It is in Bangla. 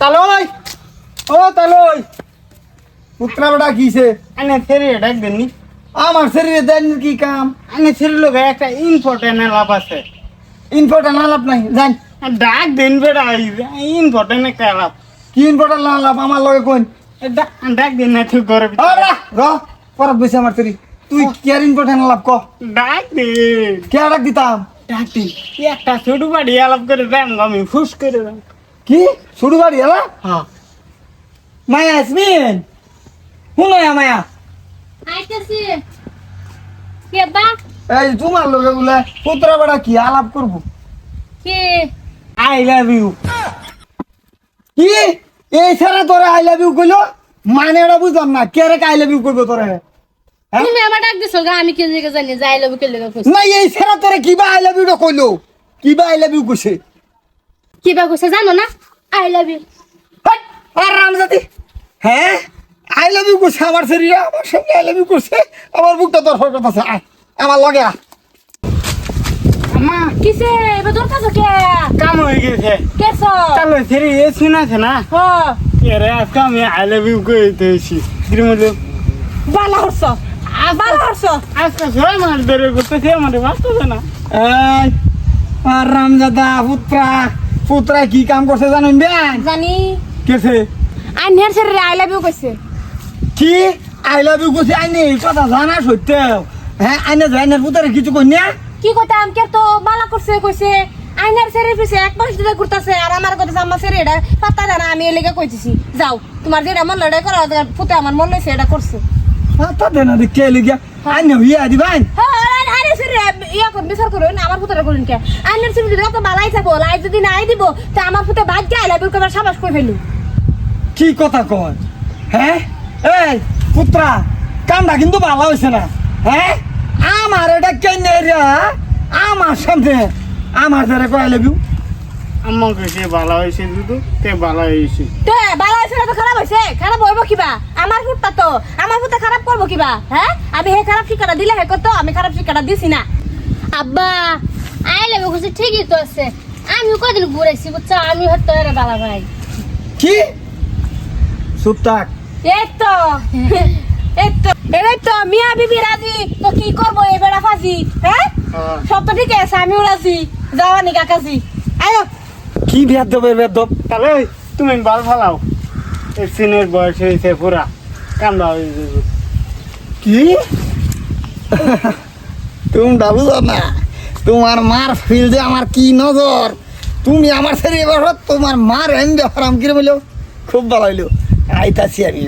তালই। ও তালই। পুত্রা বেটা কিছে আনে ফেরি ডাক দেননি। আমার শরীরে দেন কি কাম? আনে ফেরি লোক একটা ইম্পর্টেন্ট লাভ আছে। ইম্পর্টেন্ট আলাপ নাই জান ডাক দেন বেড়া ইম্পর্টেন্ট একটা লাভ কি ইম্পর্টেন্ট আলাপ? আমার লগে কোন? ডাক দিন না তুই ঘরে বেটা র পরাত বসে আমার শরীর তুই কি আর ইম্পর্টেন্ট আলাপ ক? ডাক দিন কে ডাক দিতাম? ডাক দিন একটা ছোট বাড়ি আলাপ করে দেন আমি ফুস করে দেন। কি? শুরু বাড়ি এলা? হ্যাঁ। মায়া আসমিন শুনো মায়া আইতাছি। কে বা? এই তোমার লগে বলে পুত্রা বেটা কি আলাপ করব? কে? আই লাভ ইউ কি? এই ছাড়া তোরে আই লাভ ইউ কইলো? মানে এটা বুঝলাম না কে রে আই লাভ ইউ করব তোরে? হ্যাঁ? তুমি আমার ডাক দিছো গা আমি কে জায়গা জানি যাই লব কে লাগা না এই ছাড়া তোরে কিবা আই লাভ ইউটা কইলো? কিবা আই লাভ ইউ কইছে? কি বা কইছে জানো না? আই লাভ ইউ হাট, আর রামজাতি হ্যাঁ আই লাভ ইউ কইছে আমার শরীরে আমার সঙ্গে আই লাভ ইউ করছে আমার বুকটা হয়ে আছে আয় আমার লগে আয়। আমা কিসে এবার দরকার কে? কাম হয়ে গেছে। কেছো তাহলে ফেরি এ শুনাছে না? হ এরে আজকে আমি আই লাভ ইউ করে দিয়েছি শ্রীমতী বালা হরছ বালা হরছ আজকে সবাই মাছ ধরে করতেছে আমাদের বাঁচতেছে না আর রামজাদা পুত্রা পুত্রা কি কাম করছে জানেন বেন জানি। কেছে? আই নের আই লাভ ইউ কইছে। কি? আই লাভ ইউ কইছে? আইনে এই কথা জানা সত্য হ্যাঁ আইনে জাইনের পুত্রে কিছু কই না? কি কইতাম? কে তো বালা করছে কইছে। আইনার ছেড়ে পিছে এক মাস ধরে ঘুরতাছে আর আমার কথা আমার ছেড়ে এটা পাত্তা দেয় না আমি এলাকা কইতেছি। যাও তোমার যেটা মন লড়াই করা ফুটে আমার মন লইছে এটা করছে। তা দেনা দেখে লিগা? আইনে হিয়া দিবাই? হ্যাঁ। ইয়া কোন বিচার করুন আমার ফুটে করুন কে? আইনার ছেড়ে যদি কত বালাই থাকো লাই যদি নাই দিব তা আমার ফুটে বাদ গাই লাইবে কবার সাবাস করে ফেলু কি কথা কয়? হ্যাঁ? এই পুত্রা কামটা কিন্তু ভালো হয়েছে না। হ্যাঁ? আমার এটা কেন আমার সামনে আমার দ্বারা কয় লাভ আমাকে সে ভালো হয়েছে দুটো তে ভালো হয়েছে তে বালা হইছে না তো খারাপ হইছে? খারাপ হইব কিবা? আমার ফুটটা তো আমার ফুটে খারাপ করব কিবা? হ্যাঁ? আমি হে খারাপ ঠিকানা দিলে হে করতো আমি খারাপ ঠিকানা দিছি না। আব্বা আইলে বলছি ঠিকই তো আছে। আমি কদিন ঘুরেছি বুঝছ? আমি হয়তো এর বালা ভাই। কি? চুপ থাক। এই তো এই তো এরাই তো মিয়া বিবি রাজি? তো কি করব এই বেড়া ফাজি হ্যাঁ? হ্যাঁ। সব তো ঠিক আছে আমিও রাজি। যাওয়ানি কাকাজি। আয়ো। কি ভেদ দেবে ভেদ দেব তাহলে তুমি বাল ফালাও। এই সিনের বয়স হয়েছে পুরা। কামড়া হয়ে যাবে। কি? তোমরা বুঝো না, তোমার মার ফিল্ডে আমার কি নজর? তুমি আমার ছেড়ে এবার তোমার মার এম ব্যাপার আমি কিরে বলো খুব ভালো হইল। আইতাছি আমি।